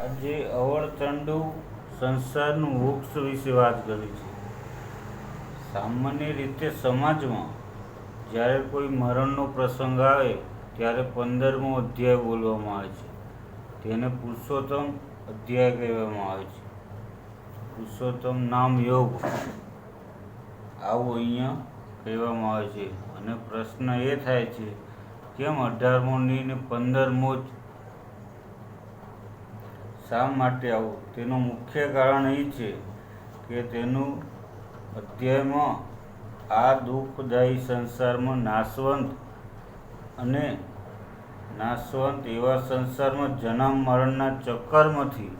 આજે અવળચંડુ સંસારનું વૃક્ષ વિશે વાત કરી છે. સામાન્ય રીતે સમાજમાં જ્યારે કોઈ મરણનો પ્રસંગ આવે, ત્યારે પંદરમો અધ્યાય બોલવામાં આવે છે. તેને પુરુષોત્તમ અધ્યાય કહેવામાં આવે છે. પુરુષોત્તમ નામ યોગ. આવું અહીંયા કહેવામાં આવે છે. અને પ્રશ્ન એ થાય છે, કેમ અઢારમો નહીં ને પંદરમો જ શા માટે આવું? તેનું મુખ્ય કારણ એ છે કે તેનું અધ્યાયમાં આ દુઃખદાયી સંસારમાં નાશવંત અને નાશવંત એવા સંસારમાં જન્મ મરણના ચક્કરમાંથી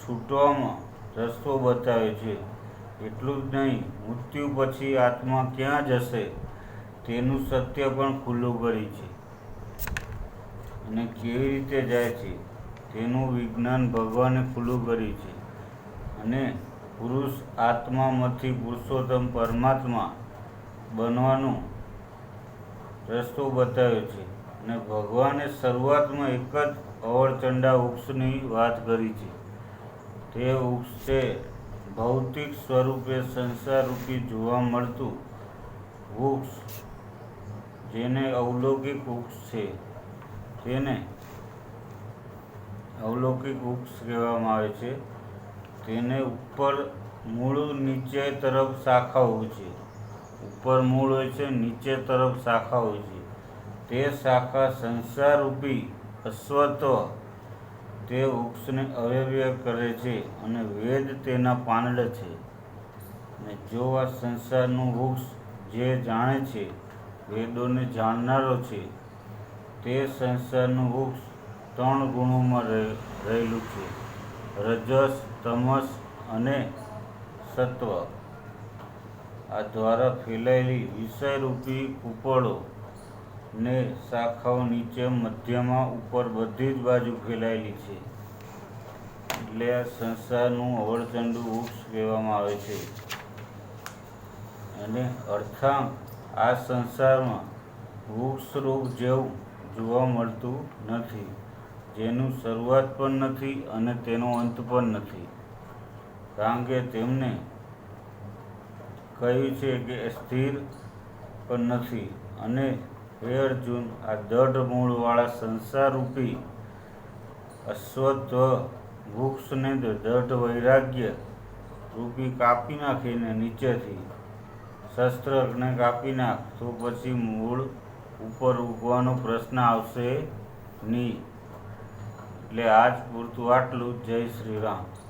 છૂટવામાં રસ્તો બતાવે છે. એટલું જ નહીં, મૃત્યુ પછી આત્મા ક્યાં જશે તેનું સત્ય પણ ખુલ્લું કરી છે અને કેવી રીતે જાય છે? તેનું વિજ્ઞાન ભગવાને ખુલ્લું કર્યું છે. અને પુરુષ આત્મામાંથી પુરુષોત્તમ પરમાત્મા બનવાનો રસ્તો બતાવ્યો છે. અને ભગવાને શરૂઆતમાં એક જ અવળચંડા વૃક્ષની વાત કરી છે. તે વૃક્ષ છે ભૌતિક સ્વરૂપે સંસારરૂપી જોવા મળતું વૃક્ષ, જેને અવલૌકિક વૃક્ષ છે. તેને અવલૌકિક વૃક્ષ કહેવામાં આવે છે. તેને ઉપર મૂળ નીચે તરફ શાખા હોય છે. ઉપર મૂળ હોય છે, નીચે તરફ શાખા હોય છે. તે શાખા સંસારરૂપી અશ્વત્વ તે વૃક્ષને અવ્યવ્ય કરે છે અને વેદ તેના પાંદડ છે. અને જો આ સંસારનું વૃક્ષ જે જાણે છે, વેદોને જાણનારો છે, તે સંસારનું વૃક્ષ ત્રણ ગુણોમાં રહે- રહેલું છે. રજસ, તમસ અને સત્વ. આ દ્વારા ફેલાયેલી વિષયરૂપી કૂપળો ને શાખાઓ નીચે, મધ્યમાં, ઉપર બધી જ બાજુ ફેલાયેલી છે. એટલે આ સંસારનું અવળચંડુ વૃક્ષ કહેવામાં આવે છે. અને અર્થાંક આ સંસારમાં વૃક્ષરૂપ જેવું જોવા મળતું નથી. જેનું શરૂઆત પણ નથી અને તેનો અંત પણ નથી. કારણ કે તેમને કહ્યું છે કે સ્થિર પણ નથી અને હે અર્જુન, આ દઢ મૂળવાળા સંસારરૂપી અશ્વત્વ વૃક્ષને દઢ વૈરાગ્ય રૂપી કાપી નાખીને નીચેથી શસ્ત્રને કાપી નાખ, તો પછી મૂળ ઉપર ઉગવાનો પ્રશ્ન આવશે નહીં. એટલે આજ પૂરતું આટલું. જય શ્રી રામ.